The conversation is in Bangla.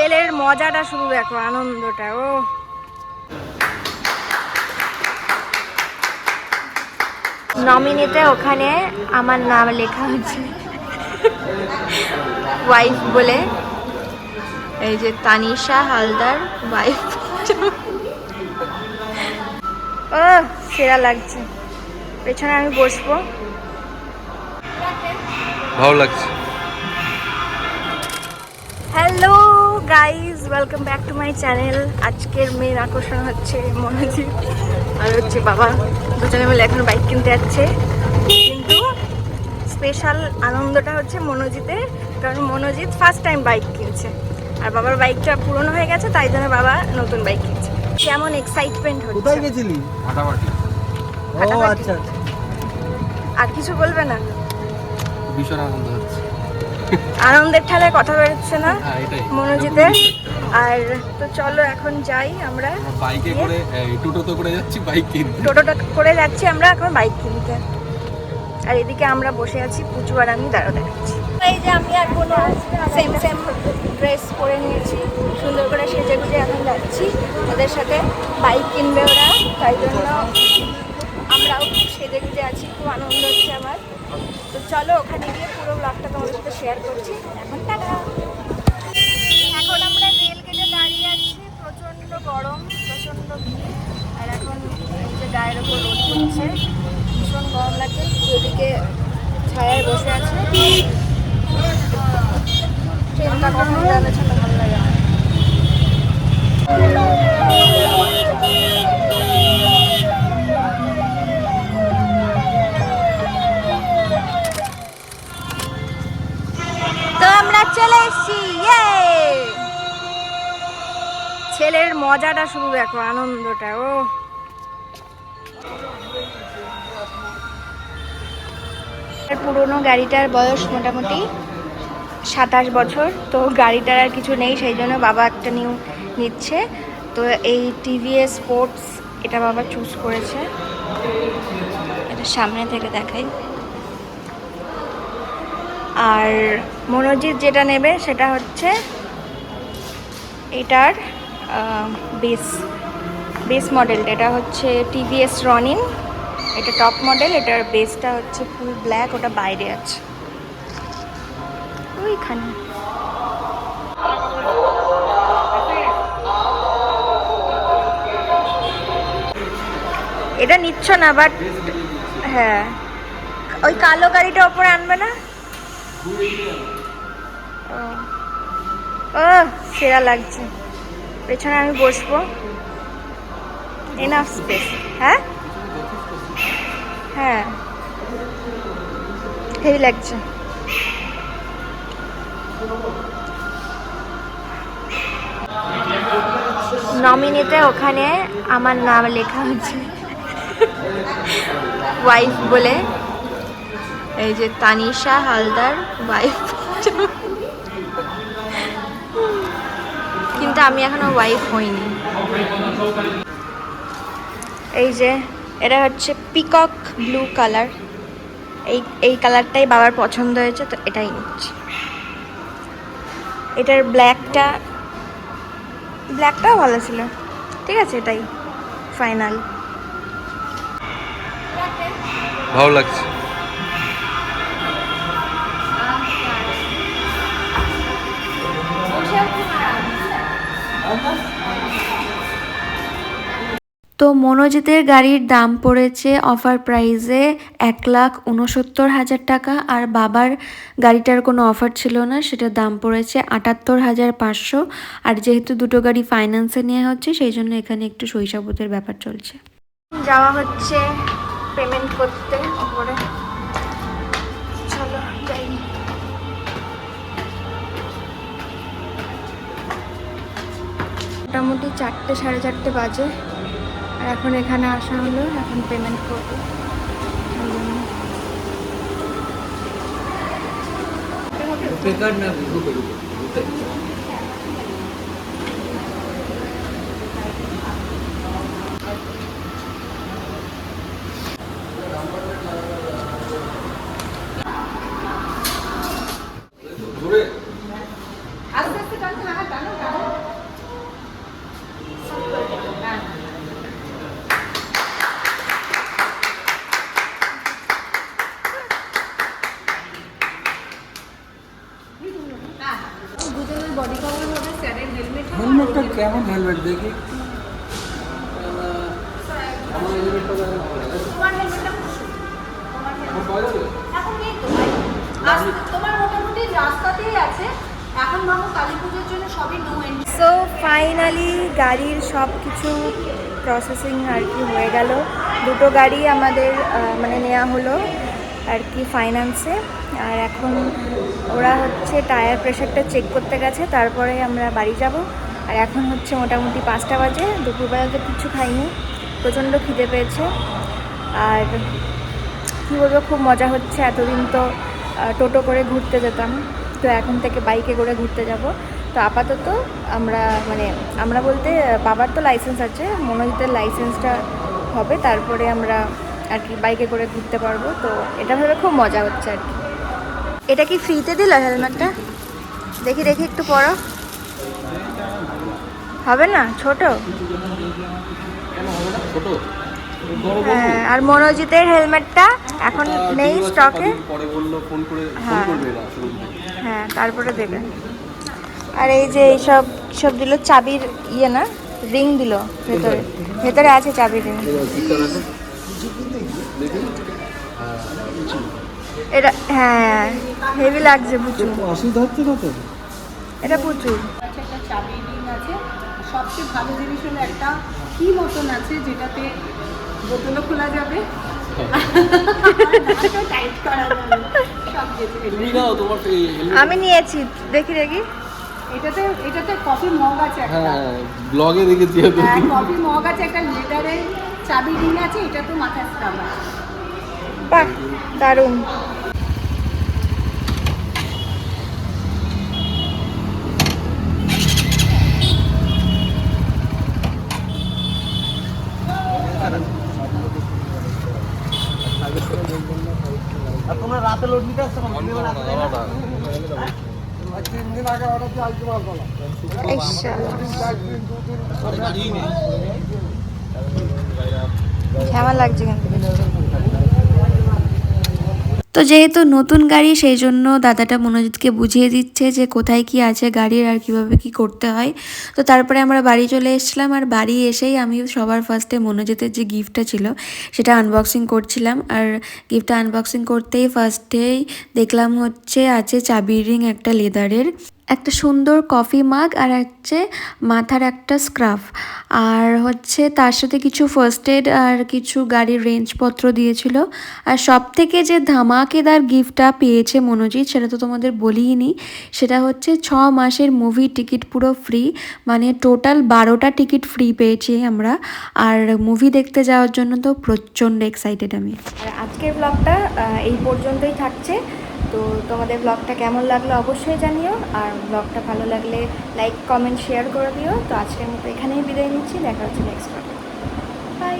ছেলের মজাটা শুধু দেখো আনন্দটা ও। নমিনিতে ওখানে আমার নাম লেখা হচ্ছে ওয়াইফ বলে। এই যে তানিশা হালদার ওয়াইফ ও সেরা লাগছে। পেছনে আমি বসবো। ভালো লাগছে। Hello guys welcome back to my channel আজকের মেন আকর্ষণ হচ্ছে মনোজিৎ আর হচ্ছে বাবা। দুজনে মিলে এখন বাইক কিনতে যাচ্ছে। কিন্তু স্পেশাল আনন্দটা হচ্ছে মনোজিতের কারণ মনোজিৎ ফার্স্ট টাইম বাইক কিনছে। আর বাবার বাইকটা পুরনো হয়ে গেছে তাই জন্য বাবা নতুন বাইক কিনছে। কেমন এক্সাইটমেন্ট হচ্ছে? কোথায় গেছিলি? ফাটাফাটি ও আচ্ছা আচ্ছা। আর কিছু বলবে না? ভীষণ আনন্দ হচ্ছে। আনন্দের ঠেলায় কথা বেরোচ্ছে না হ্যাঁ মনোজিতের আর তো চলো এখন যাই আমরা বাইকে করে টোটোতে করে যাচ্ছি বাইক কিনতে। টোটোটা করে যাচ্ছি আমরা এখন বাইক কিনতে। আর এদিকে আমরা বসে আছি পুজো আর আমি দাঁড়ো দেখাচ্ছি এই যে আমি আর কোনো সেম সেম ড্রেস পরে নিয়েছি। সুন্দর করে সেজে গুজে এখন যাচ্ছি। ওদের সাথে বাইক কিনবে ওরা তাই জন্য আমরাও সেজে গুজে আছি, খুব আনন্দ হচ্ছে আমার। তো চলো, ওখানে গিয়ে পুরো ব্লগটা তোমাদের সাথে শেয়ার করছি। এখন টাটা! এখন আমরা রেল গেটে দাঁড়িয়ে আছি, প্রচণ্ড গরম, প্রচণ্ড ভিড়, আর এখন যে গায়ের ওপর রোদ পড়ছে, ভীষণ গরম লাগছে ওইদিকে ছায়ায় বসে আছে। ট্রেনটা কখন যাবে সেটা ভালো লাগে মজাটা শুধু দেখো, আনন্দটা, ও। পুরোনো গাড়িটার বয়স মোটামুটি সাতাশ বছর, তো গাড়িটার আর কিছু নেই, সেই জন্য বাবা একটা নিউ নিচ্ছে। তো এই টিভিএস স্পোর্টস এটা বাবা চুজ করেছে। এটা সামনে থেকে দেখাই। আর মনোজিৎ যেটা নেবে সেটা হচ্ছে এটার বেস বেস মডেল এটা হচ্ছে টিভিএস রনিন এটা টপ মডেল এটার বেসটা হচ্ছে ফুল ব্ল্যাক ওটা বাইরে আছে। ওইখানে। এটা নিচ্ছ না বাট হ্যাঁ। ওই কালো গাড়িটা ওপরে আনবে না? ও, সেরা লাগছে। পেছনে আমি বসবো। এনাফ স্পেস হ্যাঁ? হ্যাঁ। হেভি লাগছে। নমিনিতে ওখানে আমার নাম লেখা হচ্ছে। ওয়াইফ বলে। এই যে তানিশা হালদার ওয়াইফ কিন্তু আমি এখনও ওয়াইফ হইনি। এই যে, এটা হচ্ছে পিকক ব্লু কালার এই এই কালারটাই বাবার পছন্দ হয়েছে, তো এটাই নিচ্ছি। এটার ব্ল্যাকটা ব্ল্যাকটাও ভালো ছিল। ঠিক আছে, এটাই ফাইনাল ভালো লাগছে। তো মনোজিতের গাড়ির দাম পড়েছে অফার প্রাইসে এক লাখ উনসত্তর হাজার টাকা আর বাবার গাড়িটার কোনো অফার ছিল না, সেটার দাম পড়েছে আটাত্তর হাজার পাঁচশো। আর যেহেতু দুটো গাড়ি ফাইন্যান্সে নেওয়া হচ্ছে, সেই জন্য এখানে একটু শৈশবতের ব্যাপার চলছে। যাওয়া হচ্ছে পেমেন্ট করতে মোটামুটি চারটে, সাড়ে চারটে বাজে। আর এখন এখানে আসা হলো এখন পেমেন্ট করব ওই জন্য। কেমন হেলমেট দেখি? তোমার হেলমেটটা এখন নেই তো তোমার মোটামুটি রাস্তাতেই আছে। এখন ভাবো কালী পুজোর জন্য সবই নো এন্ট্রি সো ফাইনালি গাড়ির সব কিছু প্রসেসিং আর কি হয়ে গেল। দুটো গাড়ি আমাদের মানে নেওয়া হলো আর কি ফাইন্যান্সে আর এখন ওরা হচ্ছে টায়ার প্রেশারটা চেক করতে গেছে তারপরে আমরা বাড়ি যাব। আর এখন হচ্ছে মোটামুটি পাঁচটা বাজে, দুপুরবেলা তো কিছু খাইনি, প্রচণ্ড খিদে পেয়েছে। আর কী বলব, খুব মজা হচ্ছে, এতদিন তো টোটো করে ঘুরতে যেতাম। তো এখন থেকে বাইকে করে ঘুরতে যাব। তো আপাতত আমরা মানে আমরা বলতে বাবার তো লাইসেন্স আছে মনোজিতের লাইসেন্সটা হবে, তারপরে আমরা আর কি বাইকে করে ঘুরতে পারব। তো এটা ভেবে খুব মজা হচ্ছে আর কি। এটা কি ফ্রিতে দিল হেলমেটটা দেখি দেখি একটু পরো হবে না? ছোট? হ্যাঁ আর মনোজিতের হেলমেটটা এখন নেই স্টকে পরে বলল ফোন করে ফোন হ্যাঁ। হ্যাঁ তারপরে দেবে। আর এই যে এইসব সব দিল চাবির ইয়ে না? রিং দিল ভেতরে। ভেতরে আছে চাবির রিং এটা হ্যাঁ হেভি লাগছে প্রচুর। এটা প্রচুর। চাবি সবচেয়ে ভালো জিনিস হলো একটা কি মতন আছে যেটাতে বোতলও খোলা যাবে? আমি নিয়েছি দেখি দেখি। এটাতে এটাতে কফি মগ আছে একটা। হ্যাঁ ব্লগে দেখেছি হ্যাঁ কফি মগ আছে একটা লেদারের চাবি রিং আছে এটা তো মাথায় স্টাম আছে। বাহ দারুণ অন করো না, দাও না। এই শালা। কেমন লাগছে কিন্তু। তো যেহেতু নতুন গাড়ি, সেই জন্য দাদাটা মনোজিৎকে বুঝিয়ে দিচ্ছে যে কোথায় কি আছে গাড়ির আর কীভাবে কি করতে হয়। তো তারপরে আমরা বাড়ি চলে এসেছিলাম আর বাড়ি এসেই আমি সবার ফার্স্টে মনোজিতের যে গিফটটা ছিল, সেটা আনবক্সিং করছিলাম। আর গিফটটা আনবক্সিং করতেই ফার্স্টেই দেখলাম হচ্ছে, আছে চাবি রিং একটা লেদারের একটা সুন্দর কফি মাগ আর হচ্ছে মাথার একটা স্ক্রাফ আর হচ্ছে তার সাথে কিছু ফার্স্ট এড আর কিছু গাড়ির রেঞ্জপত্র দিয়েছিল। আর সব থেকে যে ধামাকেদার গিফটটা পেয়েছে মনোজিৎ, সেটা তো তোমাদের বলিই নি সেটা হচ্ছে ছ মাসের মুভি টিকিট পুরো ফ্রি মানে টোটাল বারোটা টিকিট ফ্রি পেয়েছি আমরা। আর মুভি দেখতে যাওয়ার জন্য তো প্রচণ্ড এক্সাইটেড আমি। আজকের ব্লগটা এই পর্যন্তই থাকছে। তো তোমাদের ব্লগটা কেমন লাগল অবশ্যই জানিও, আর ব্লগটা ভালো লাগলে লাইক কমেন্ট শেয়ার করে দিও। তো আজকের মতো এখানেই বিদায় নিচ্ছি, দেখা হচ্ছে নেক্সট ব্লগে বাই